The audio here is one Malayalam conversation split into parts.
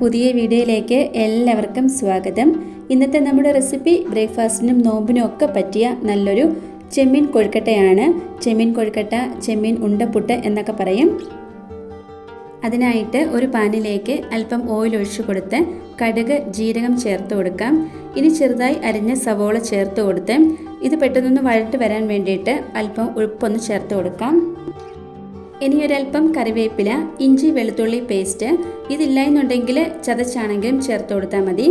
പുതിയ വീഡിയോയിലേക്ക് എല്ലാവർക്കും സ്വാഗതം. ഇന്നത്തെ നമ്മുടെ റെസിപ്പി ബ്രേക്ക്ഫാസ്റ്റിനും നോമ്പിനും ഒക്കെ പറ്റിയ നല്ലൊരു ചെമ്മീൻ കൊഴുക്കട്ടയാണ്. ചെമ്മീൻ കൊഴുക്കട്ട ചെമ്മീൻ ഉണ്ടപ്പുട്ട് എന്നൊക്കെ പറയും. അതിനായിട്ട് ഒരു പാനിലേക്ക് അല്പം ഓയിൽ ഒഴിച്ചു കൊടുത്ത് കടുക് ജീരകം ചേർത്ത് കൊടുക്കാം. ഇനി ചെറുതായി അരിഞ്ഞ സവോള ചേർത്ത് കൊടുത്ത് ഇത് പെട്ടെന്നൊന്ന് വഴട്ട് വരാൻ വേണ്ടിയിട്ട് അല്പം ഉഴുപ്പൊന്ന് ചേർത്ത് കൊടുക്കാം. ഇനി ഒരല്പം കറിവേപ്പില ഇഞ്ചി വെളുത്തുള്ളി പേസ്റ്റ് ഇതില്ല എന്നുണ്ടെങ്കിൽ ചതച്ചാണെങ്കിലും ചേർത്ത് കൊടുത്താൽ മതി.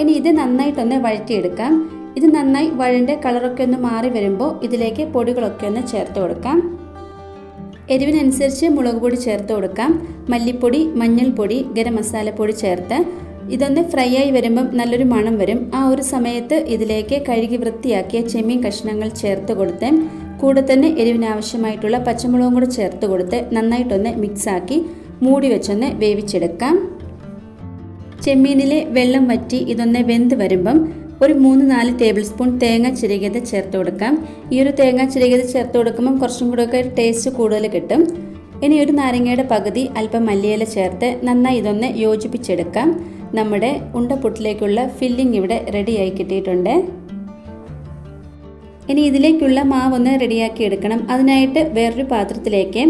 ഇനി ഇത് നന്നായിട്ടൊന്ന് വഴറ്റിയെടുക്കാം. ഇത് നന്നായി വഴന്റെ കളറൊക്കെ ഒന്ന് മാറി വരുമ്പോൾ ഇതിലേക്ക് പൊടികളൊക്കെ ഒന്ന് ചേർത്ത് കൊടുക്കാം. എരിവിനനുസരിച്ച് മുളക് പൊടി ചേർത്ത് കൊടുക്കാം. മല്ലിപ്പൊടി മഞ്ഞൾപ്പൊടി ഗരം മസാലപ്പൊടി ചേർത്ത് ഇതൊന്ന് ഫ്രൈ ആയി വരുമ്പം നല്ലൊരു മണം വരും. ആ ഒരു സമയത്ത് ഇതിലേക്ക് കഴുകി വൃത്തിയാക്കിയ ചെമ്മീൻ കഷ്ണങ്ങൾ ചേർത്ത് കൊടുത്ത് കൂടെ തന്നെ എരിവിനാവശ്യമായിട്ടുള്ള പച്ചമുളകും കൂടെ ചേർത്ത് കൊടുത്ത് നന്നായിട്ടൊന്ന് മിക്സാക്കി മൂടി വെച്ചൊന്ന് വേവിച്ചെടുക്കാം. ചെമ്മീനിലെ വെള്ളം വറ്റി ഇതൊന്ന് വെന്ത് വരുമ്പം ഒരു മൂന്ന് നാല് ടേബിൾ സ്പൂൺ തേങ്ങ ചിരകിയത് ചേർത്ത് കൊടുക്കാം. ഈ ഒരു തേങ്ങ ചിരകിയത് ചേർത്ത് കൊടുക്കുമ്പം കുറച്ചും കൂടെയൊക്കെ ടേസ്റ്റ് കൂടുതൽ കിട്ടും. ഇനി ഒരു നാരങ്ങയുടെ പകുതി അല്പം മല്ലിയില ചേർത്ത് നന്നായി ഇതൊന്ന് യോജിപ്പിച്ചെടുക്കാം. നമ്മുടെ ഉണ്ടപ്പുട്ടിലേക്കുള്ള ഫില്ലിംഗ് ഇവിടെ റെഡിയായി കിട്ടിയിട്ടുണ്ട്. ഇനി ഇതിലേക്കുള്ള മാവ് ഒന്ന് റെഡിയാക്കി എടുക്കണം. അതിനായിട്ട് വേറൊരു പാത്രത്തിലേക്ക്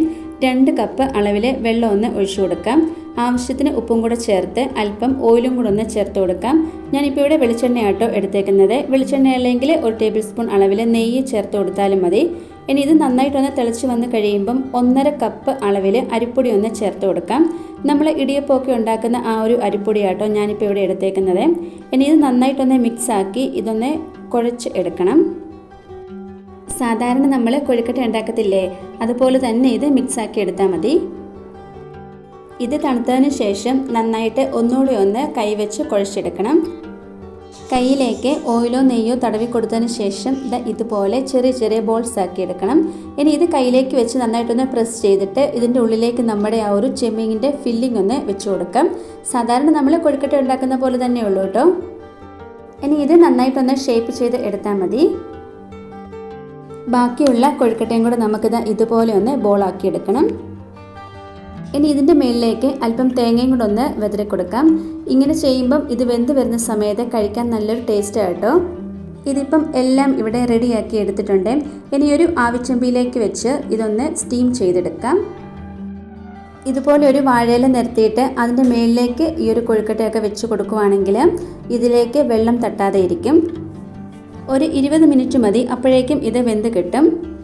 രണ്ട് കപ്പ് അളവിലെ വെള്ളം ഒന്ന് ഒഴിച്ചു കൊടുക്കാം. ആവശ്യത്തിന് ഉപ്പും കൂടെ ചേർത്ത് അല്പം ഓയിലും കൂടെ ഒന്ന് ചേർത്ത് കൊടുക്കാം. ഞാനിപ്പോൾ ഇവിടെ വെളിച്ചെണ്ണയാട്ടോ എടുത്തേക്കുന്നത്. വെളിച്ചെണ്ണ അല്ലെങ്കിൽ ഒരു ടേബിൾ സ്പൂൺ അളവിൽ നെയ്യ് ചേർത്ത് കൊടുത്താലും മതി. ഇനി ഇത് നന്നായിട്ടൊന്ന് തിളച്ച് വന്ന് കഴിയുമ്പം ഒന്നര കപ്പ് അളവിൽ അരിപ്പൊടി ഒന്ന് ചേർത്ത് കൊടുക്കാം. നമ്മൾ ഇടിയപ്പമൊക്കെ ഉണ്ടാക്കുന്ന ആ ഒരു അരിപ്പൊടിയാട്ടോ ഞാനിപ്പോൾ ഇവിടെ എടുത്തേക്കുന്നത്. ഇനി ഇത് നന്നായിട്ടൊന്ന് മിക്സാക്കി ഇതൊന്ന് കുഴച്ച് എടുക്കണം. സാധാരണ നമ്മൾ കൊഴുക്കട്ട ഉണ്ടാക്കത്തില്ലേ? അതുപോലെ തന്നെ ഇത് മിക്സ് ആക്കി എടുത്താൽ മതി. ഇത് തണുത്തതിന് ശേഷം നന്നായിട്ട് ഒന്നുകൂടി ഒന്ന് കൈവച്ച് കുഴച്ചെടുക്കണം. കയ്യിലേക്ക് ഓയിലോ നെയ്യോ തടവി കൊടുത്തതിന് ശേഷം ഇത് ഇതുപോലെ ചെറിയ ചെറിയ ബോൾസ് ആക്കി എടുക്കണം. ഇനി ഇത് കയ്യിലേക്ക് വെച്ച് നന്നായിട്ടൊന്ന് പ്രസ് ചെയ്തിട്ട് ഇതിന്റെ ഉള്ളിലേക്ക് നമ്മുടെ ആ ഒരു ചെമ്മീങ്ങിന്റെ ഫില്ലിംഗ് ഒന്ന് വെച്ച് കൊടുക്കാം. സാധാരണ നമ്മൾ കൊഴുക്കട്ട ഉണ്ടാക്കുന്ന പോലെ തന്നെ ഉള്ളൂ കേട്ടോ. ഇനി ഇത് നന്നായിട്ടൊന്ന് ഷേപ്പ് ചെയ്ത് എടുത്താൽ മതി. ബാക്കിയുള്ള കൊഴുക്കട്ടയും കൂടെ നമുക്കിത് ഇതുപോലെ ഒന്ന് ബോളാക്കി എടുക്കണം ഇനി ഇതിന്റെ മേളിലേക്ക് അല്പം തേങ്ങയും കൂടെ ഒന്ന് വെതറി കൊടുക്കാം ഇങ്ങനെ ചെയ്യുമ്പം ഇത് വെന്ത് വരുന്ന സമയത്ത് കഴിക്കാൻ നല്ലൊരു ടേസ്റ്റ് ആട്ടോ ഇതിപ്പം എല്ലാം ഇവിടെ റെഡിയാക്കി എടുത്തിട്ടുണ്ട്. ഇനി ഒരു ആവിച്ചമ്പിയിലേക്ക് വെച്ച് ഇതൊന്ന് സ്റ്റീം ചെയ്തെടുക്കാം. ഇതുപോലെ ഒരു വാഴയില നിരത്തിയിട്ട് അതിന്റെ മേളിലേക്ക് ഈ ഒരു കൊഴുക്കട്ടയൊക്കെ വെച്ച് കൊടുക്കുവാണെങ്കിൽ ഇതിലേക്ക് വെള്ളം തട്ടാതെ ഇരിക്കും. ഒരു ഇരുപത് മിനിറ്റ് മതി അപ്പോഴേക്കും ഇത് വെന്ത് കിട്ടും.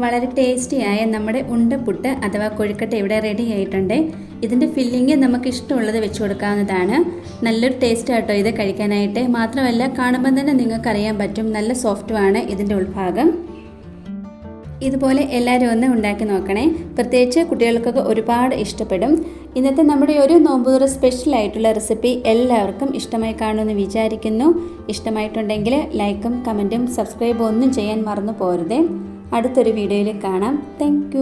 വളരെ ടേസ്റ്റിയായ നമ്മുടെ ഉണ്ടപ്പുട്ട് അഥവാ കൊഴുക്കട്ട ഇവിടെ റെഡി ആയിട്ടുണ്ട്. ഇതിന്റെ ഫില്ലിങ് നമുക്ക് ഇഷ്ടമുള്ളത് വെച്ച് കൊടുക്കാവുന്നതാണ്. നല്ലൊരു ടേസ്റ്റ് ആട്ടോ ഇത് കഴിക്കാനായിട്ട്. മാത്രമല്ല കാണുമ്പോൾ തന്നെ നിങ്ങൾക്കറിയാൻ പറ്റും നല്ല സോഫ്റ്റുമാണ് ഇതിന്റെ ഉൾഭാഗം. ഇതുപോലെ എല്ലാവരും ഒന്ന് ഉണ്ടാക്കി നോക്കണേ. പ്രത്യേകിച്ച് കുട്ടികൾക്കൊക്കെ ഒരുപാട് ഇഷ്ടപ്പെടും. ഇന്നത്തെ നമ്മുടെ ഒരു നോമ്പുതുറ സ്പെഷ്യൽ ആയിട്ടുള്ള റെസിപ്പി എല്ലാവർക്കും ഇഷ്ടമായി കാണുമെന്ന് വിചാരിക്കുന്നു. ഇഷ്ടമായിട്ടുണ്ടെങ്കിൽ ലൈക്കും കമന്റും സബ്സ്ക്രൈബും ഒന്നും ചെയ്യാൻ മറന്നു പോരുതേ. അടുത്തൊരു വീഡിയോയിൽ കാണാം. താങ്ക്